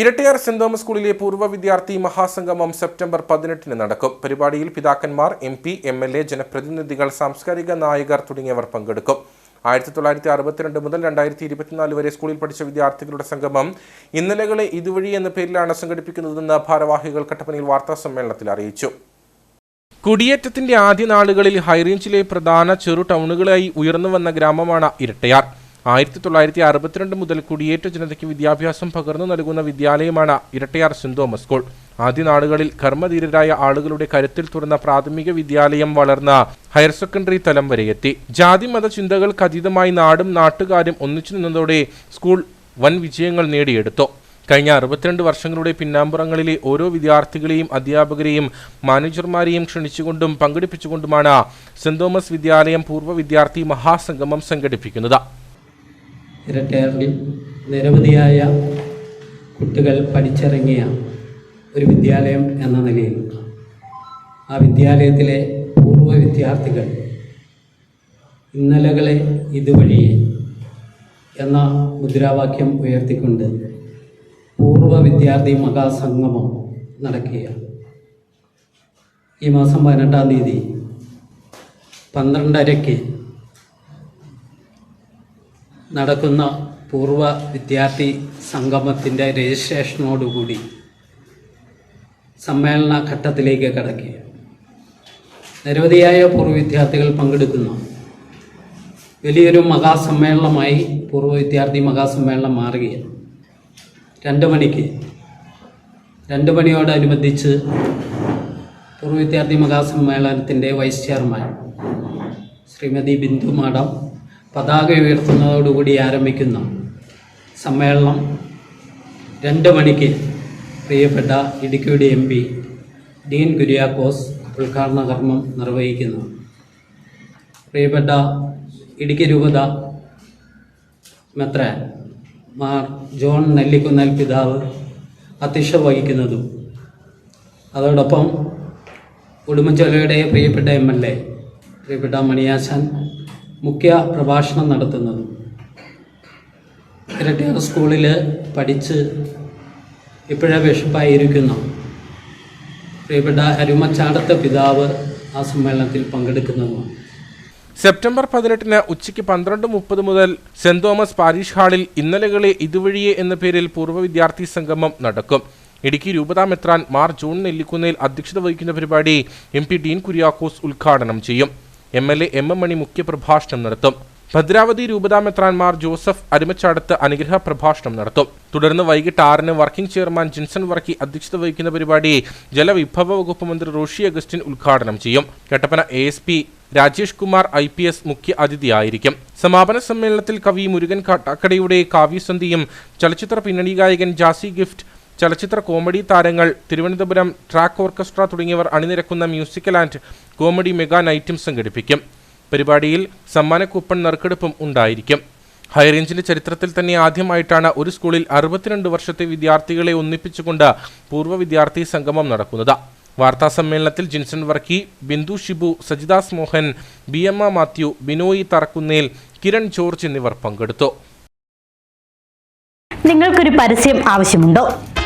Erattayar saint Thomas സ്കൂളിലെ പൂർവ വിദ്യാർത്ഥി മഹാസംഗമം സെപ്റ്റംബർ പതിനെട്ടിന് നടക്കും. പരിപാടിയിൽ പിതാക്കന്മാർ M P M L A ജനപ്രതിനിധികൾ സാംസ്കാരിക നായകർ തുടങ്ങിയവർ പങ്കെടുക്കും. ആയിരത്തി തൊള്ളായിരത്തി അറുപത്തിരണ്ട് മുതൽ രണ്ടായിരത്തി ഇരുപത്തിനാല് വരെ സ്കൂളിൽ പഠിച്ച വിദ്യാർത്ഥികളുടെ സംഗമം ഇന്നലകളെ ഇതുവഴി എന്ന പേരിലാണ് സംഘടിപ്പിക്കുന്നതെന്ന് ഭാരവാഹികൾ കട്ടപ്പനയിൽ വാർത്താ സമ്മേളനത്തിൽ അറിയിച്ചു. കുടിയേറ്റത്തിന്റെ ആദ്യ നാളുകളിൽ ഹൈറേഞ്ചിലെ പ്രധാന ചെറു ടൗണുകളായി ഉയർന്നു വന്ന ഗ്രാമമാണ് ഇരട്ടയാർ. ആയിരത്തി തൊള്ളായിരത്തി അറുപത്തിരണ്ട് മുതൽ കുടിയേറ്റ ജനതയ്ക്ക് വിദ്യാഭ്യാസം പകർന്നു നൽകുന്ന വിദ്യാലയമാണ് ഇരട്ടയാർ സെന്റ് തോമസ് സ്കൂൾ. ആദ്യ നാളുകളിൽ കർമ്മധീരരായ ആളുകളുടെ കരുത്തിൽ തുറന്ന പ്രാഥമിക വിദ്യാലയം വളർന്ന ഹയർ സെക്കൻഡറി തലം വരെ എത്തി. ജാതി മത ചിന്തകൾക്ക് അതീതമായി നാടും നാട്ടുകാരും ഒന്നിച്ചു നിന്നതോടെ സ്കൂൾ വൻ വിജയങ്ങൾ നേടിയെടുത്തു. കഴിഞ്ഞ അറുപത്തിരണ്ട് വർഷങ്ങളുടെ പിന്നാമ്പുറങ്ങളിലെ ഓരോ വിദ്യാർത്ഥികളെയും അധ്യാപകരെയും മാനേജർമാരെയും ക്ഷണിച്ചുകൊണ്ടും പങ്കെടുപ്പിച്ചുകൊണ്ടുമാണ് സെന്റ് തോമസ് വിദ്യാലയം പൂർവ വിദ്യാർത്ഥി മഹാസംഗമം സംഘടിപ്പിക്കുന്നത്. ഇരട്ടയാറിൽ നിരവധിയായ കുട്ടികൾ പഠിച്ചിറങ്ങിയ ഒരു വിദ്യാലയം എന്ന നിലയിൽ ആ വിദ്യാലയത്തിലെ പൂർവ വിദ്യാർത്ഥികൾ ഇന്നലകളെ ഇതുവഴി എന്ന മുദ്രാവാക്യം ഉയർത്തിക്കൊണ്ട് പൂർവ വിദ്യാർത്ഥി മഹാസംഗമം നടക്കുകയാണ്. ഈ മാസം പതിനെട്ടാം തീയതി പന്ത്രണ്ടരയ്ക്ക് നടക്കുന്ന പൂർവ വിദ്യാർത്ഥി സംഗമത്തിന്റെ രജിസ്ട്രേഷനോടുകൂടി സമ്മേളന ഘട്ടത്തിലേക്ക് കടക്കുക നിരവധിയായ പൂർവ വിദ്യാർത്ഥികൾ പങ്കെടുക്കുന്ന. വലിയൊരു മഹാസമ്മേളനമായി പൂർവ വിദ്യാർത്ഥി മഹാസമ്മേളനം മാറുകയാണ്. രണ്ട് മണിക്ക്. രണ്ട് മണിയോടനുബന്ധിച്ച് പൂർവ വിദ്യാർത്ഥി മഹാസമ്മേളനത്തിന്റെ vice chairman Shrimati Bindu madam പതാക ഉയർത്തുന്നതോടുകൂടി ആരംഭിക്കുന്ന സമ്മേളനം രണ്ട് മണിക്ക് പ്രിയപ്പെട്ട ഇടുക്കിയുടെ എം പി ഡീൻ കുര്യാക്കോസ് ഉദ്ഘാടന കർമ്മം നിർവഹിക്കുന്നു. പ്രിയപ്പെട്ട ഇടുക്കി രൂപത മെത്ര മാർ ജോൺ നെല്ലിക്കുന്നൽ പിതാവ് അധ്യക്ഷ വഹിക്കുന്നതും അതോടൊപ്പം ഉടുമ്പൻചോലയുടെ പ്രിയപ്പെട്ട എം എൽ എ പ്രിയപ്പെട്ട മണിയാശാൻ മുഖ്യ പ്രഭാഷണം നടത്തുന്നത്. ഇരട്ടിയാർ സ്കൂളിൽ പഠിച്ച് ഇപ്പോഴേ വിഷപ്പായിരിക്കുന്ന പ്രിയപ്പെട്ട അരുമച്ചാടത്തെ പിതാവ് ആ സമ്മേളനത്തിൽ പങ്കെടുക്കുന്നതുമാണ് സെപ്റ്റംബർ പതിനെട്ടിന് ഉച്ചയ്ക്ക് പന്ത്രണ്ട് മുപ്പത് മുതൽ സെന്റ് തോമസ് പാരീഷ് ഹാളിൽ ഇന്നലകളെ ഇതുവഴിയെ എന്ന പേരിൽ പൂർവ വിദ്യാർത്ഥി സംഗമം നടക്കും. ഇടുക്കി രൂപതാ മെത്രാൻ മാർ ജോൺ നെല്ലിക്കുന്നേൽ അധ്യക്ഷത വഹിക്കുന്ന പരിപാടി എം പി ഡീൻ കുര്യാക്കോസ് ഉദ്ഘാടനം ചെയ്യും. M L A M M Mani മുഖ്യപ്രഭാഷണം നടത്തും. ഭദ്രാവതി രൂപതാ മെത്രാൻമാർ ജോസഫ് അരുമച്ചാടത്ത് അനുഗ്രഹ പ്രഭാഷണം നടത്തും. തുടർന്ന് വൈകിട്ട് ആറിന് വർക്കിംഗ് ചെയർമാൻ ജിൻസൺ വർക്കി അധ്യക്ഷത വഹിക്കുന്ന പരിപാടി ജലവിഭവ വകുപ്പ് മന്ത്രി റോഷി അഗസ്റ്റിൻ ഉദ്ഘാടനം ചെയ്യും. Kattappana A S P Rajesh Kumar I P S മുഖ്യ അതിഥിയായിരിക്കും. സമാപന സമ്മേളനത്തിൽ കവി മുരുകൻ കാട്ടാക്കടയുടെ കാവ്യസന്ധിയും ചലച്ചിത്ര പിന്നണി ഗായകൻ ജാസി ഗിഫ്റ്റ് ചലച്ചിത്ര കോമഡി താരങ്ങൾ തിരുവനന്തപുരം ട്രാക്ക് ഓർക്കസ്ട്ര തുടങ്ങിയവർ അണിനിരക്കുന്ന മ്യൂസിക്കൽ ആൻഡ് കോമഡി മെഗാ നൈറ്റും സംഘടിപ്പിക്കും. പരിപാടിയിൽ സമ്മാന കൂപ്പൺ നറുക്കെടുപ്പും ഉണ്ടായിരിക്കും. ഹൈറേഞ്ചിന്റെ ചരിത്രത്തിൽ തന്നെ ആദ്യമായിട്ടാണ് ഒരു സ്കൂളിൽ അറുപത്തിരണ്ട് വർഷത്തെ വിദ്യാർത്ഥികളെ ഒന്നിപ്പിച്ചുകൊണ്ട് പൂർവ വിദ്യാർത്ഥി സംഗമം നടക്കുന്നത്. വാർത്താ സമ്മേളനത്തിൽ Jinson Varkey Bindu Shibu Sajidas Mohan B A Mathew Binoy Tharakkunnel Kiran George എന്നിവർ പങ്കെടുത്തു. നിങ്ങൾക്കൊരു പരസ്യം ആവശ്യമുണ്ടോ?